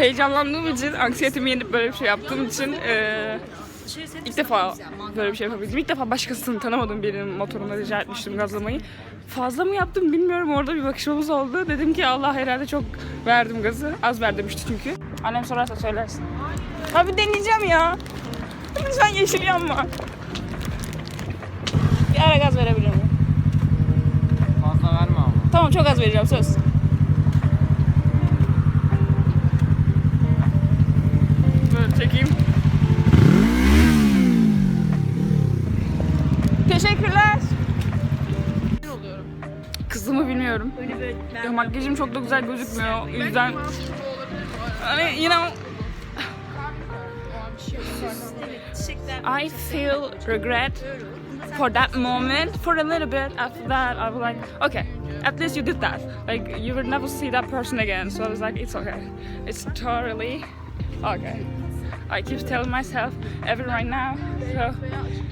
heyecanlandığım için, anksiyetemi yenip böyle bir şey yaptığım için eee ilk defa böyle bir şey yapabildim. İlk defa başkasını tanımadığım birinin motoruna rica etmiştim gazlamayı. Fazla mı yaptım bilmiyorum. Orada bir bakışmamız oldu. Dedim ki Allah herhalde çok verdim gazı. Az ver demişti çünkü. Annem sorarsa söylersin. Abi deneyeceğim ya. Lütfen yeşil yanma. Bir ara gaz verebilir miyim? Fazla verme ama. Tamam çok az vereceğim söz. Çekeyim. Teşekkürler. Kızımı bilmiyorum. Ya, makyajım çok da güzel gözükmüyor. O yüzden hani know I feel regret for that moment for a little bit after that i was like okay at least you did that like you will never see that person again so i was like it's okay it's totally okay i keep telling myself every right now so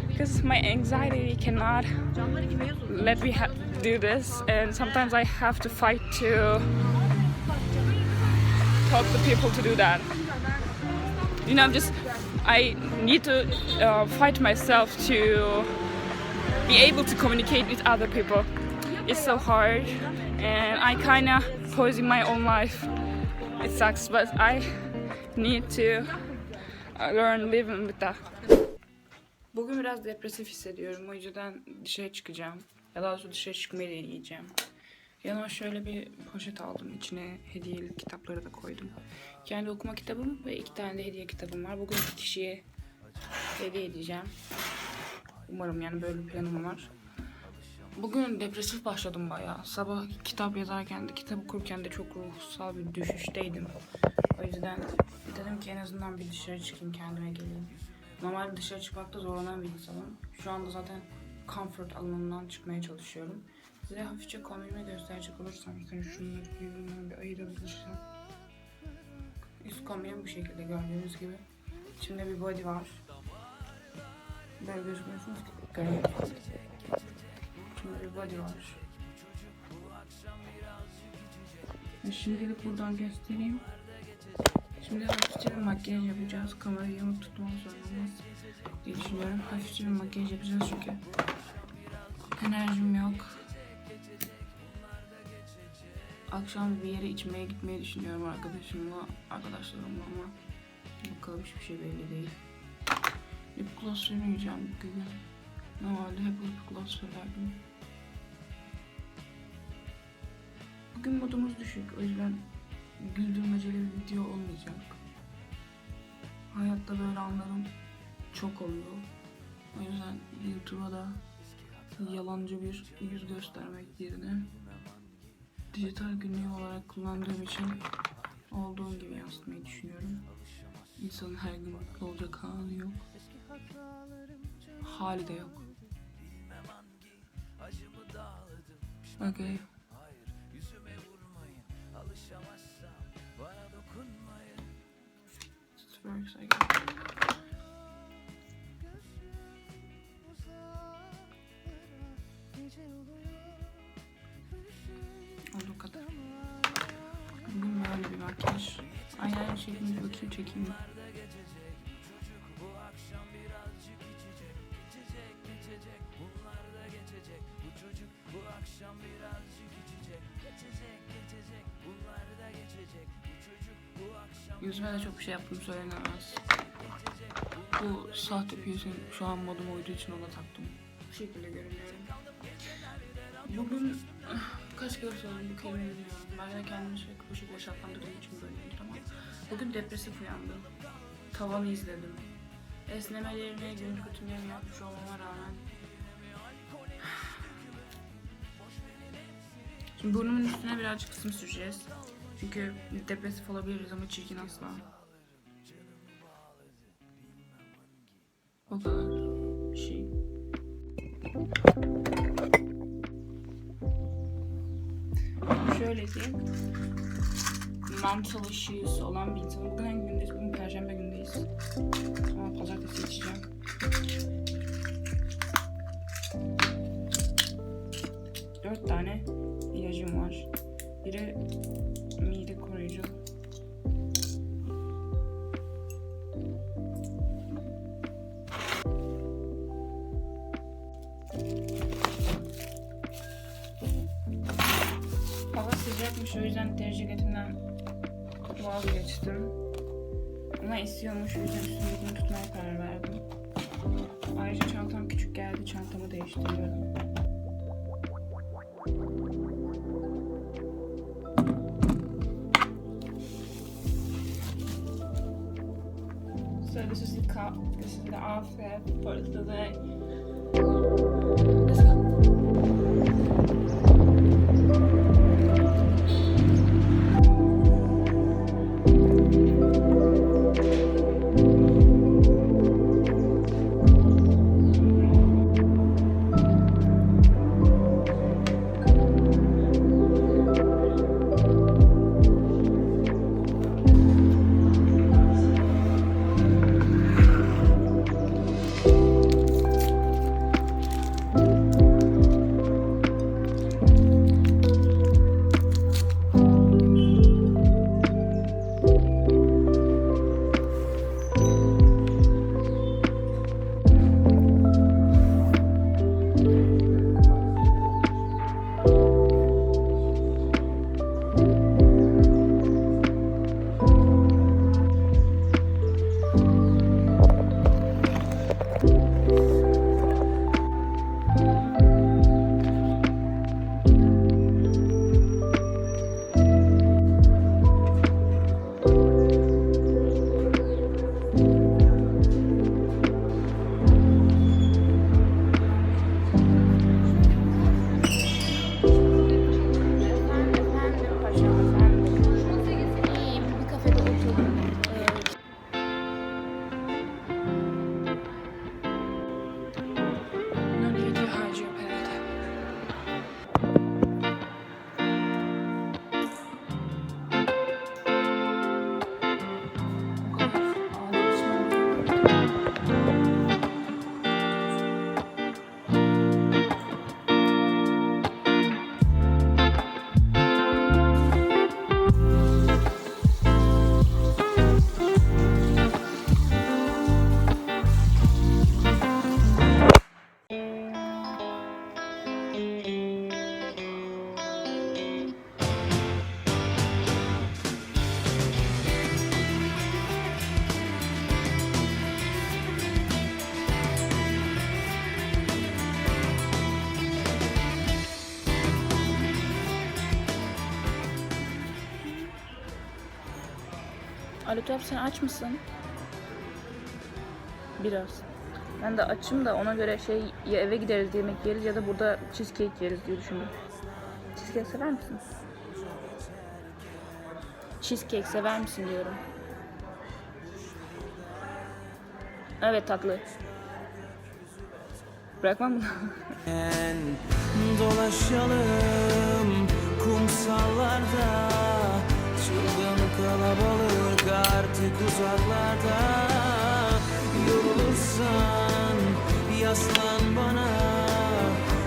because my anxiety cannot let me do this and sometimes i have to fight to talk to people to do that you know i'm just i need to uh, fight myself to be able to communicate with other people. It's so hard, and I kind of poison my own life. It sucks, but I need to learn living with that. Bugün biraz depresif hissediyorum. O yüzden dışarı çıkacağım. Ya daha doğrusu dışarı çıkmayı deneyeceğim. Yanıma şöyle bir poşet aldım. İçine hediyelik kitapları da koydum. Kendi okuma kitabım ve iki tane de hediye kitabım var. Bugün bir kişiye hediye edeceğim. Umarım yani böyle bir planım var. Bugün depresif başladım bayağı. Sabah kitap yazarken de, kitap okurken de çok ruhsal bir düşüşteydim. O yüzden dedim ki en azından bir dışarı çıkayım kendime geleyim. Normalde dışarı çıkmakta zorlanan bir insanım. Şu anda zaten comfort alanından çıkmaya çalışıyorum. Size hafifçe kombinimi gösterecek olursam, hani şunları birbirinden bir ayırabilirsem. Üst kombinim bu şekilde gördüğünüz gibi. İçimde bir body var. Böyle gözükmüyorsunuz ki. Garip. Şimdi bir body var. Ve Şimdilik buradan göstereyim. Şimdi hafifçe bir makyaj yapacağız. Kamerayı yamuk tutmam zorundayız diye düşünüyorum. Hafifçe bir makyaj yapacağız çünkü enerjim yok. Akşam bir yere içmeye gitmeyi düşünüyorum arkadaşımla, arkadaşlarımla ama bakalım hiçbir şey belli değil. Lip gloss sürmeyeceğim bugün. Normalde hep lip gloss sürerdim. Bugün modumuz düşük. O yüzden güldürmeceli bir video olmayacak. Hayatta böyle anlarım çok oluyor. O yüzden YouTube'a da yalancı bir yüz göstermek yerine dijital günlüğü olarak kullandığım için olduğum gibi yansıtmayı düşünüyorum. İnsanın her gün mutlu olacak hali yok. Hali de yok. Okay. Very exciting. Olduğu kadar. Bugün böyle bir makyaj. Aynen şeklinde bakayım çekeyim mi? Yüzüme de çok bir şey yaptım söylenemez. Bu sahte piercing şu an moduma uyduğu için ona taktım. Bu şekilde görünüyorum. Bugün kaç kere söyledim bu kelimeyi bilmiyorum. Ben de kendimi sürekli bu şekilde şartlandırdığım için böyleyimdir ama bugün depresif uyandım. Tavanı izledim. Esnemelerimi, günlük rutinlerimi yapmış olmama rağmen Şimdi burnumun üstüne birazcık kısım süreceğiz. Çünkü depresif olabiliriz ama çirkin asla. O kadar. Şey. Şöyle diyeyim. Mental issues olan bir insanım. Bugün deri ceketimden vazgeçtim. Ama esiyormuş o yüzden üstümdekini tutmaya karar verdim. Ayrıca çantam küçük geldi çantamı değiştiriyorum. So this is the cup, this is the outfit for today. Ali Top sen aç mısın? Biraz. Ben de açım da ona göre şey ya eve gideriz yemek yeriz ya da burada cheesecake yeriz diye düşündüm. Cheesecake sever misin? Cheesecake sever misin diyorum. Evet tatlı. Bırakmam bunu. Dolaşalım kumsallarda Çılgın kalabalık artık uzaklarda Yorulursan yaslan bana.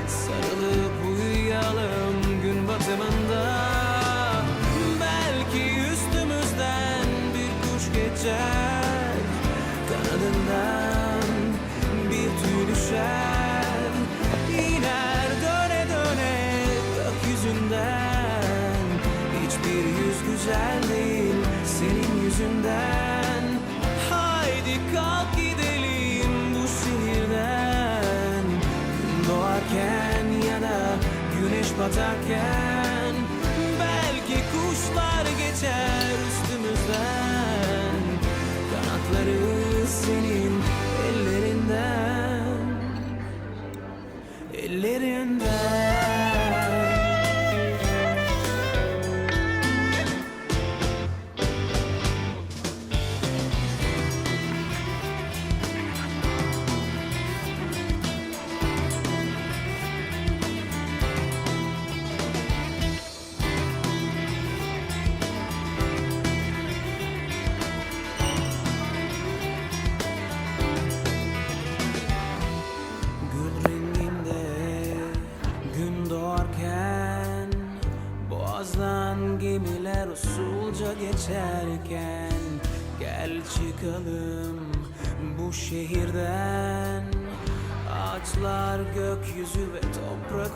Sarılıp uyuyalım gün batımında. Belki üstümüzden bir kuş geçer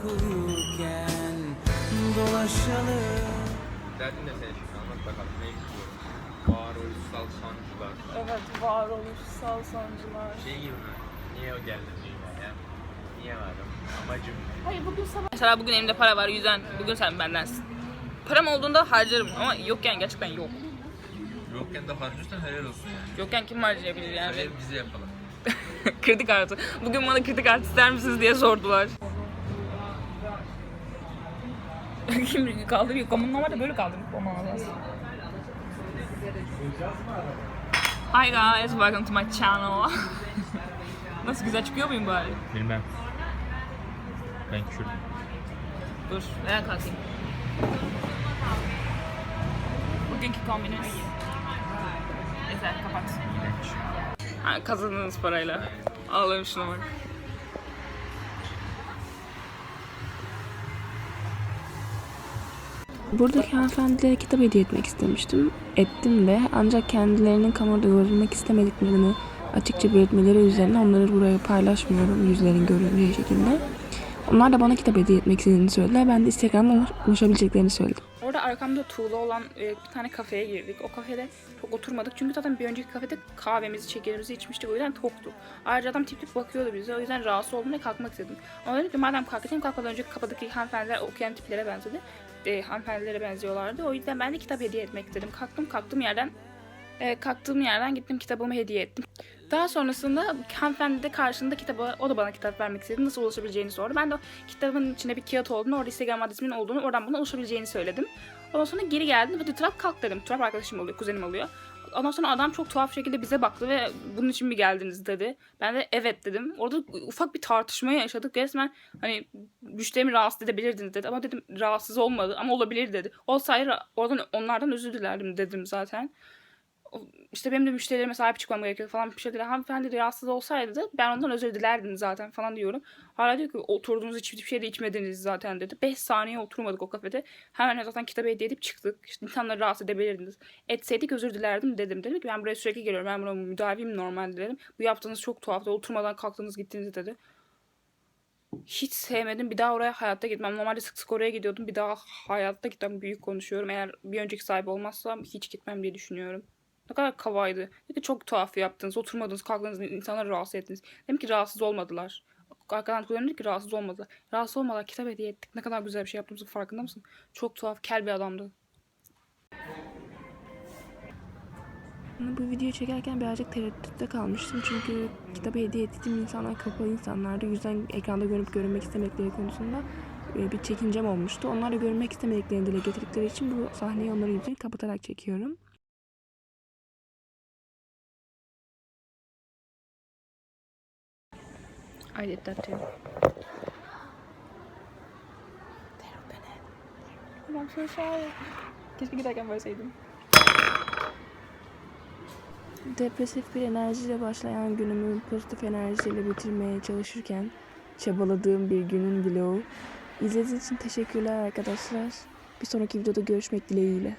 toprak uyurken Dolaşalım Derdin ne senin şimdi anlat bakalım ne istiyorsun? Varoluşsal sancılar. Evet, varoluşsal sancılar. Şey gibi mi? Niye o geldin dünyaya? Niye varım? Amacım ne? Hayır bugün sabah... Mesela bugün elimde para var yüzden bugün sen bendensin. Param olduğunda harcarım ama yokken gerçekten yok. Yokken de harcıyorsan helal olsun yani. Yokken kim harcayabilir yani? Öyle bize yapalım. kredi kartı. Bugün bana kredi kartı ister misiniz diye sordular. Kim kaldırıyor? Kamunun normalde böyle kaldırıyor. Olmamız lazım. Hi guys, welcome to my channel. Nasıl güzel çıkıyor muyum bari? Bilmem. Ben Kürdüm. Dur, ayağa kalkayım. Bugünkü kombinimiz. Ezel kapat. İğrenç. Ha, kazandığınız parayla. Şuna bak. Buradaki hanımefendilere kitap hediye etmek istemiştim. Ettim de ancak kendilerinin kamuoyunda görülmek istemediklerini açıkça belirtmeleri üzerine onları buraya paylaşmıyorum yüzlerin göründüğü şekilde. Onlar da bana kitap hediye etmek istediğini söylediler. Ben de Instagram'dan ulaşabileceklerini söyledim. Orada arkamda tuğla olan e, bir tane kafeye girdik. O kafede çok oturmadık. Çünkü zaten bir önceki kafede kahvemizi, şekerimizi içmiştik. O yüzden toktu. Ayrıca adam tip tip bakıyordu bize. O yüzden rahatsız oldum ve kalkmak istedim. Ama dedim ki madem kalkacağım kalkmadan önce kapıdaki hanımefendiler okuyan tiplere benzedi. E, hanımefendilere benziyorlardı. O yüzden ben de kitap hediye etmek istedim. Kalktım kalktığım yerden e, kalktığım yerden gittim kitabımı hediye ettim. Daha sonrasında hanımefendi de karşında kitabı, o da bana kitap vermek istedi. Nasıl ulaşabileceğini sordu. Ben de kitabın içinde bir kağıt olduğunu, orada Instagram adresimin olduğunu, oradan bana ulaşabileceğini söyledim. Ondan sonra geri geldim. Hadi Trap kalk dedim. Trap arkadaşım oluyor, kuzenim oluyor. Ondan sonra adam çok tuhaf şekilde bize baktı ve bunun için mi geldiniz dedi. Ben de evet dedim. Orada ufak bir tartışma yaşadık. Resmen hani müşterimi rahatsız edebilirdiniz dedi. Ama dedim rahatsız olmadı ama olabilir dedi. Olsaydı oradan onlardan özür dilerdim dedim zaten işte benim de müşterilerime sahip çıkmam gerekiyor falan bir şey dedi. Hanımefendi de rahatsız olsaydı ben ondan özür dilerdim zaten falan diyorum. Hala diyor ki oturduğunuz hiçbir şey de içmediniz zaten dedi. 5 saniye oturmadık o kafede. Hemen zaten kitabı hediye edip çıktık. İşte insanları rahatsız edebilirdiniz. Etseydik özür dilerdim dedim. Dedim ki ben buraya sürekli geliyorum. Ben buna müdavim normalde dedim. Bu yaptığınız çok tuhaftı. Oturmadan kalktınız gittiniz dedi. Hiç sevmedim. Bir daha oraya hayatta gitmem. Normalde sık sık oraya gidiyordum. Bir daha hayatta gitmem. Büyük konuşuyorum. Eğer bir önceki sahibi olmazsa hiç gitmem diye düşünüyorum. Ne kadar kavaydı. Dedi çok tuhaf yaptınız. Oturmadınız, kalktınız, insanları rahatsız ettiniz. Dedim ki rahatsız olmadılar. Arkadan dedi ki rahatsız olmadılar. Rahatsız olmadılar. Kitap hediye ettik. Ne kadar güzel bir şey yaptığımızın farkında mısın? Çok tuhaf, kel bir adamdı. Bu videoyu çekerken birazcık tereddütte kalmıştım. Çünkü kitabı hediye ettiğim insanlar kapalı insanlardı. Yüzden ekranda görüp görünmek istemedikleri konusunda e, bir çekincem olmuştu. Onlar da görünmek istemediklerini dile getirdikleri için bu sahneyi onların yüzünü kapatarak çekiyorum. I did that too. I'm so sorry. Keşke giderken verseydim. Depresif bir enerjiyle başlayan günümü pozitif enerjiyle bitirmeye çalışırken çabaladığım bir günün vlogu. İzlediğiniz için teşekkürler arkadaşlar. Bir sonraki videoda görüşmek dileğiyle.